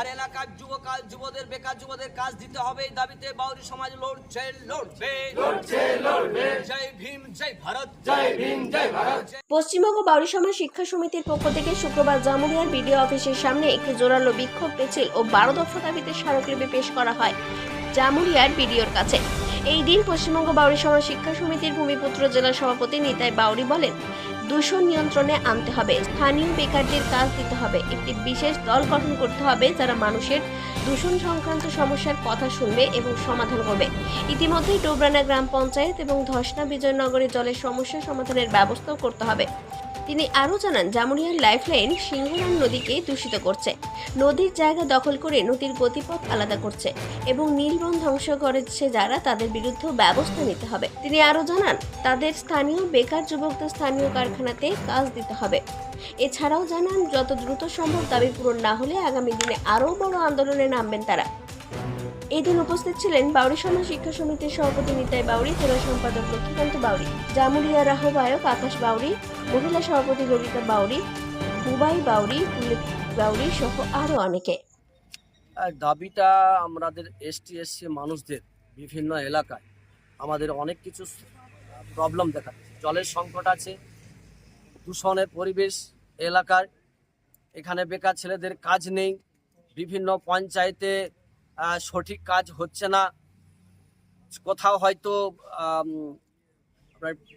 আর এলাকার যুবকাল যুবদের বেকার যুবদের কাজ দিতে হবে। এই দাবিতে বাউরি সমাজ লড়ছে লড়বে। লড়ছে লড়বে। জয় ভীম জয় ভারত। জয় ভীম জয় ভারত। পশ্চিমবঙ্গ বাউরি সমাজ শিক্ষা সমিতির পক্ষ থেকে শুক্রবার জামুরিয়ার বিডিও অফিসের সামনে একটি জোরালো বিক্ষোভ মিছিল ও বারো দফা দাবিতে স্মারকলিপি পেশ করা হয়। জামুরিয়ার বিডিওর কাছে। এই দিন পশ্চিমবঙ্গ বাউরি সমাজ শিক্ষা সমিতির ভূমিপুত্র জেলা সভাপতি নিতাই বাউরি বলেন, দূষণ নিয়ন্ত্রণে আনতে হবে, স্থানীয় বেকারদের কাজ দিতে হবে, একটি বিশেষ দল গঠন করতে হবে যারা মানুষের দূষণ সংক্রান্ত সমস্যার কথা শুনবে এবং সমাধান করবে। ইতিমধ্যেই ডোবরানা গ্রাম পঞ্চায়েত এবং ধসনা বিজয়নগরে জলের সমস্যা সমাধানের ব্যবস্থাও করতে হবে। তিনি আরও জানান, জামুরিয়ার লাইফলাইন সিংহরাম নদীকে দূষিত করছে। নদীর জায়গা দখল করে নদীর গতিপথ আলাদা করছে এবং নীলবন ধ্বংস করেছে যারা তাদের বিরুদ্ধে ব্যবস্থা নিতে হবে। তিনি আরও জানান, তাদের স্থানীয় বেকার যুবকদের স্থানীয় কারখানাতে কাজ দিতে হবে। এছাড়াও জানান, যত দ্রুত সম্ভব দাবি পূরণ না হলে আগামী দিনে আরও বড় আন্দোলনে নামবেন তারা। এদিন উপস্থিত ছিলেন বাউরি সমাজ শিক্ষা সমিতির সভাপতি নিতাই বাউরি জেলা সম্পাদক লক্ষ্মীকান্ত বাউরি জামুরিয়ার আহ্বায়ক আকাশ বাউরি মহিলা সভাপতি ললিতা বাউরি বুবাই বাউরি বাউরি সহ আরও অনেকে। দাবিটা আমাদের এসটি, এসসি মানুষদের বিভিন্ন এলাকায় আমাদের অনেক কিছু প্রবলেম দেখা জলের সংকট আছে, দূষণের পরিবেশ এলাকার, এখানে বেকার ছেলেদের কাজ নেই, বিভিন্ন পঞ্চায়েতে সঠিক কাজ হচ্ছে না, কোথাও হয়তো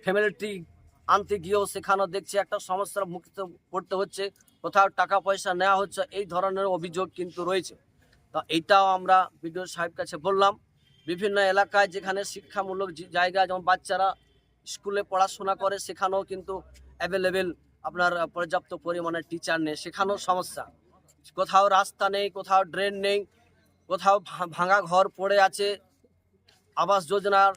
ফ্যামিলিটি আনতে গিয়েও সেখানেও দেখছি একটা সমস্যার মুক্ত করতে হচ্ছে, কোথাও টাকা পয়সা নেওয়া হচ্ছে, এই ধরনের অভিযোগ কিন্তু রয়েছে। তা এইটাও আমরা বিডিও সাহেব কাছে বললাম, বিভিন্ন এলাকায় যেখানে শিক্ষামূলক জায়গা যেমন বাচ্চারা স্কুলে পড়াশোনা করে, সেখানেও কিন্তু অ্যাভেলেবেল আপনার পর্যাপ্ত পরিমাণে টিচার নেই, সেখানেও সমস্যা। কোথাও রাস্তা নেই, কোথাও ড্রেন নেই, কোথাও ভাঙা ঘর পড়ে আছে, আবাস যোজনার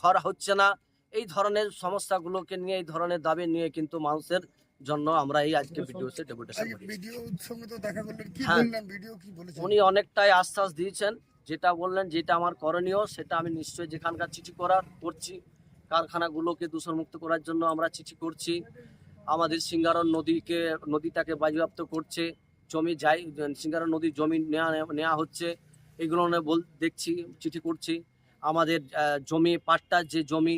ঘর হচ্ছে না, এই ধরনের সমস্যাগুলোকে নিয়ে, এই ধরনের দাবি নিয়ে কিন্তু মানুষের জন্য আমরা এই আজকে ভিডিওতে ডেপুটেশন ভিডিওর সঙ্গে তো দেখা করলেন। কি। বললেন? ভিডিও কি বলেছেন? উনি অনেকটাই আশ্বাস দিয়েছেন। যেটা বললেন যেটা আমার করণীয় সেটা আমি নিশ্চয়ই যেখানকার চিঠি করার করছি কারখানাগুলোকে দূষণমুক্ত করার জন্য আমরা চিঠি করছি। আমাদের সিঙ্গারন নদীকে নদীটাকে বাজেয়াপ্ত করছে। জমি যাই সিঙ্গারন নদীর জমি নেওয়া নেওয়া হচ্ছে। এগুলো বল দেখছি চিঠি করছি। আমাদের জমি পাট্টা যে জমি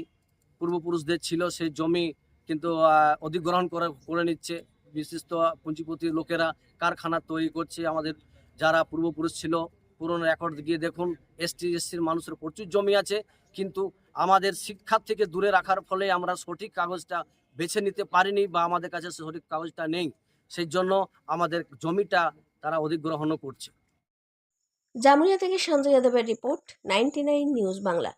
পূর্বপুরুষদের ছিল সেই জমি কিন্তু অধিগ্রহণ করে করে নিচ্ছে। বিশিষ্ট পুঁজিপতি লোকেরা কারখানা তৈরি করছে। আমাদের যারা পূর্বপুরুষ ছিল, পুরনো রেকর্ড গিয়ে দেখুন এসটি এসসির মানুষের প্রচুর জমি আছে। কিন্তু আমাদের শিক্ষার থেকে দূরে রাখার ফলে আমরা সঠিক কাগজটা বেছে নিতে পারিনি বা আমাদের কাছে সঠিক কাগজটা নেই। সেই জন্য আমাদের জমিটা তারা অধিগ্রহণও করছে। জামুরিয়া থেকে সঞ্জয় যাদবের রিপোর্ট, নাইনটি নিউজ বাংলা।